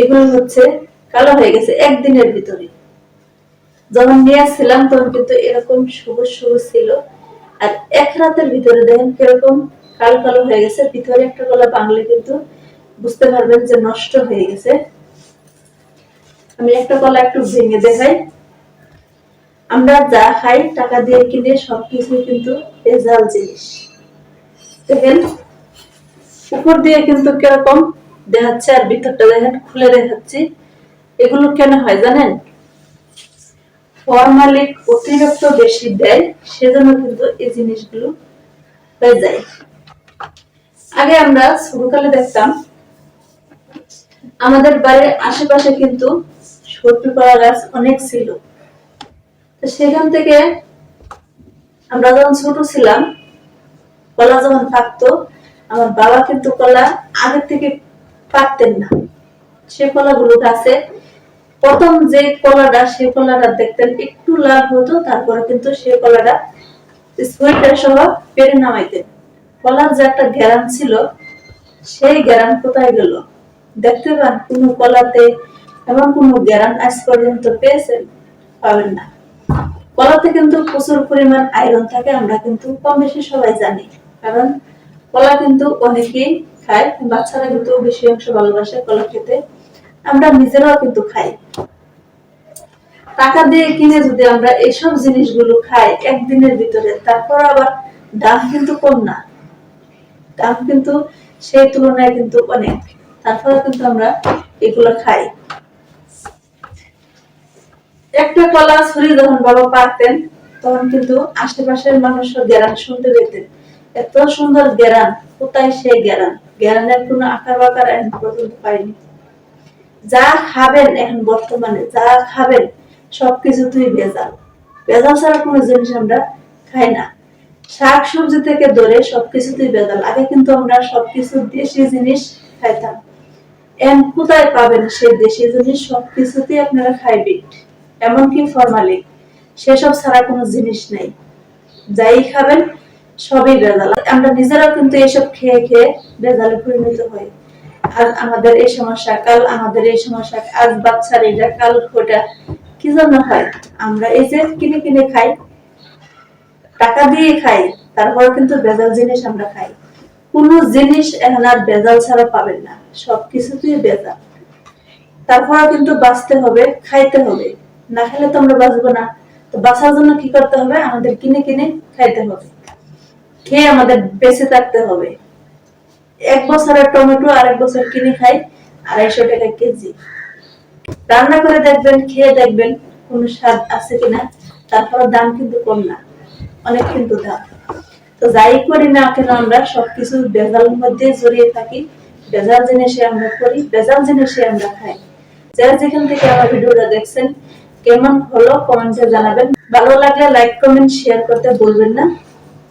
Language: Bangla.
এগুলো হচ্ছে কালো হয়ে গেছে একদিনের ভিতরে। যখন নিয়ে আসছিলাম, তখন কিন্তু এরকম সবুজ সবুজ ছিল। আর এক রাতের ভিতরে দেখেন কীরকম কালো কালো হয়ে গেছে। ভিতরে একটা কলা বাংলে কিন্তু বুঝতে পারবেন যে নষ্ট হয়ে গেছে। আমি একটা কলা একটু ভেঙে দেখাই। আমরা যা খাই, টাকা দিয়ে কিনে সবকিছু কিন্তু ভেজাল জিনিস। দেখেন, উপর দিয়ে কিন্তু কীরকম দেখাচ্ছে আর ভিতরটা দেখেন, খুলে দেখাচ্ছি। এগুলো কেন হয় জানেন? ফরমালিক অতিরিক্ত বেশি দেয়, সেজন্য কিন্তু এই জিনিসগুলো হয়ে যায়। আগে আমরা ছোটকালে দেখতাম, আমাদের বাড়ির আশেপাশে কিন্তু কলা গাছ অনেক ছিল। সেখান থেকে আমরা যখন ছোট ছিলাম, কলা যখন থাকতো, আমার বাবা কিন্তু কলা আগের থেকে পাকতেন না। সে কলাগুলো গাছে প্রথম যে কলাটা, সে কলাটা দেখতেন একটু লাভ হতো, তারপরে কিন্তু সে কলাটা সোয়েটার সহ পেরে নামাইতেন। কলার যে একটা গ্যারাম ছিল, সেই গ্যারাম কোথায় গেল? দেখতে পান, কোন কলাতে এমন কোন গ্যারাম আজ পর্যন্ত পেয়েছেন? পাবেন না। কলাতে কিন্তু প্রচুর পরিমাণ আয়রন থাকে, আমরা কিন্তু কম বেশি সবাই জানি। কারণ কলা কিন্তু অনেকেই খায় বাচ্চারা কিন্তু বেশি অংশ ভালোবাসে কলা খেতে। আমরা নিজেরাও কিন্তু খাই। টাকা দিয়ে কিনে যদি আমরা জিনিসগুলো খাই একদিনের ভিতরে, তারপর আবার দাম কিন্তু কম না। দাম কিন্তু সেই তুলনায় কিন্তু অনেক। তারপরে কিন্তু আমরা এগুলো খাই। একটা কলা ছুরি যখন বাবা পারতেন, তখন কিন্তু আশেপাশের মানুষও গ্যারান শুনতে পেতেন। এত সুন্দর গ্যারান কোথায় সেই গ্যারান গ্যারানের কোনো আকার বাকার এখন পর্যন্ত পাইনি। যা খাবেন এখন বর্তমানে, যা খাবেন সবকিছুতেই ভেজাল। ভেজাল ছাড়া কোনো জিনিস আমরা খাই না। শাক সবজি থেকে ধরে সবকিছুতেই ভেজাল। আগে কিন্তু আমরা সবকিছু দেশি জিনিস খাইতাম। এম কোথায় পাবেন সেই দেশি জিনিস সবকিছুতেই আপনারা খাইবেন। এমনকি ফরমালিক সেসব ছাড়া কোনো জিনিস নেই। যাই খাবেন সবই ভেজাল আমরা নিজেরাও কিন্তু এসব খেয়ে খেয়ে ভেজালে পরিণত হই। আজ আমাদের এই সমস্যা, কাল আমাদের এই সমস্যা, আজ বাচ্চার এটা, কাল ওটা। কি জন্য হয়, আমরা এই যে কিনে কিনে খাই, টাকা দিয়ে খাই তারপরে কিন্তু ভেজাল জিনিস আমরা খাই। কোন জিনিস এখন আর ভেজাল ছাড়া পাবেন না সব কিছুতেই ভেজাল তারপরে কিন্তু বাঁচতে হবে, খাইতে হবে। না খেলে তো আমরা বাঁচবো না। তো বাঁচার জন্য কি করতে হবে? আমাদের কিনে কিনে খাইতে হবে। খেয়ে আমাদের বেঁচে থাকতে হবে। এক বছরের টমেটো আর এক বছর কিনে খাই আড়াইশো টাকা কেজি। রান্না করে দেখবেন, খেয়ে দেখবেন কোন স্বাদ আছে কিনা তারপর দাম কিন্তু কম না, অনেক কিন্তু দাম। তো যাই করি না কেন আমরা, সবকিছু বেজাল মধ্যে জড়িয়ে থাকি বেজাল জিনিসে আমরা করি বেজাল জিনিসে আমরা খাই। যারা যেখান থেকে আমার ভিডিওটা দেখছেন, কেমন হলো কমেন্টে জানাবেন। ভালো লাগলে লাইক কমেন্ট শেয়ার করতে বলবেন না।